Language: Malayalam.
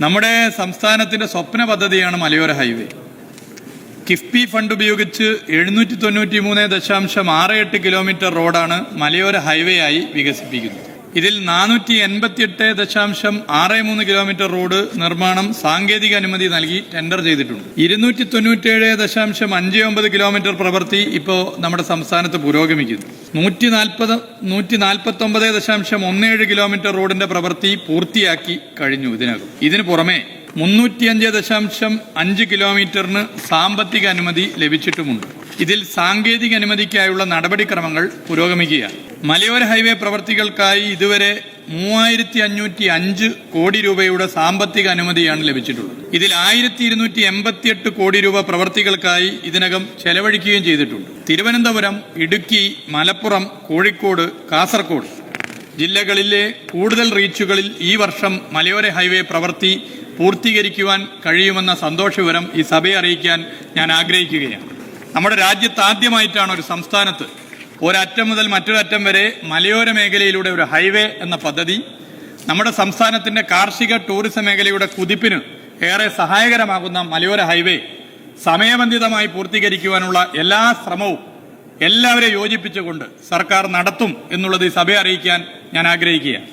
നമ്മുടെ സംസ്ഥാനത്തിന്റെ സ്വപ്ന പദ്ധതിയാണ് മലയോര ഹൈവേ. കിഫ്ബി ഫണ്ട് ഉപയോഗിച്ച് എഴുന്നൂറ്റി തൊണ്ണൂറ്റി മൂന്ന് ദശാംശം ആറ് എട്ട് കിലോമീറ്റർ റോഡാണ് മലയോര ഹൈവേ ആയി വികസിപ്പിക്കുന്നത്. ഇതിൽ നാനൂറ്റി എൺപത്തിയെട്ട് ദശാംശം ആറ് മൂന്ന് കിലോമീറ്റർ റോഡ് നിർമ്മാണം സാങ്കേതിക അനുമതി നൽകി ടെൻഡർ ചെയ്തിട്ടുണ്ട്. ഇരുന്നൂറ്റി തൊണ്ണൂറ്റേഴ് ദശാംശം അഞ്ച് ഒമ്പത് കിലോമീറ്റർ പ്രവൃത്തി ഇപ്പോൾ നമ്മുടെ സംസ്ഥാനത്ത് പുരോഗമിക്കുന്നു. നൂറ്റി നാൽപ്പത് നൂറ്റി നാൽപ്പത്തി ഒമ്പത് ദശാംശം ഒന്നേഴ് കിലോമീറ്റർ റോഡിന്റെ പ്രവൃത്തി പൂർത്തിയാക്കി കഴിഞ്ഞു ഇതിനകം. ഇതിനു പുറമെ മുന്നൂറ്റിയഞ്ച് ദശാംശം അഞ്ച് കിലോമീറ്ററിന് സാമ്പത്തിക അനുമതി ലഭിച്ചിട്ടുമുണ്ട്. ഇതിൽ സാങ്കേതിക അനുമതിക്കായുള്ള നടപടിക്രമങ്ങൾ പുരോഗമിക്കുകയാണ്. മലയോര ഹൈവേ പ്രവർത്തികൾക്കായി ഇതുവരെ മൂവായിരത്തി അഞ്ഞൂറ്റി അഞ്ച് കോടി രൂപയുടെ സാമ്പത്തിക അനുമതിയാണ് ലഭിച്ചിട്ടുള്ളത്. ഇതിൽ ആയിരത്തി ഇരുന്നൂറ്റി എൺപത്തിയെട്ട് കോടി രൂപ പ്രവർത്തികൾക്കായി ഇതിനകം ചെലവഴിക്കുകയും ചെയ്തിട്ടുണ്ട്. തിരുവനന്തപുരം ഇടുക്കി മലപ്പുറം കോഴിക്കോട് കാസർഗോഡ് ജില്ലകളിലെ കൂടുതൽ റീച്ചുകളിൽ ഈ വർഷം മലയോര ഹൈവേ പ്രവൃത്തി പൂർത്തീകരിക്കുവാൻ കഴിയുമെന്ന സന്തോഷവിവരം ഈ സഭയെ അറിയിക്കാൻ ഞാൻ ആഗ്രഹിക്കുകയാണ്. നമ്മുടെ രാജ്യത്ത് ആദ്യമായിട്ടാണ് ഒരു സംസ്ഥാനത്ത് ഒരറ്റം മുതൽ മറ്റൊരറ്റം വരെ മലയോര മേഖലയിലൂടെ ഒരു ഹൈവേ എന്ന പദ്ധതി. നമ്മുടെ സംസ്ഥാനത്തിന്റെ കാർഷിക ടൂറിസം മേഖലയുടെ കുതിപ്പിന് ഏറെ സഹായകരമാകുന്ന മലയോര ഹൈവേ സമയബന്ധിതമായി പൂർത്തീകരിക്കുവാനുള്ള എല്ലാ ശ്രമവും എല്ലാവരെയും യോജിപ്പിച്ചുകൊണ്ട് സർക്കാർ നടത്തും എന്നുള്ളത് ഈ സഭയെ അറിയിക്കാൻ ഞാൻ ആഗ്രഹിക്കുകയാണ്.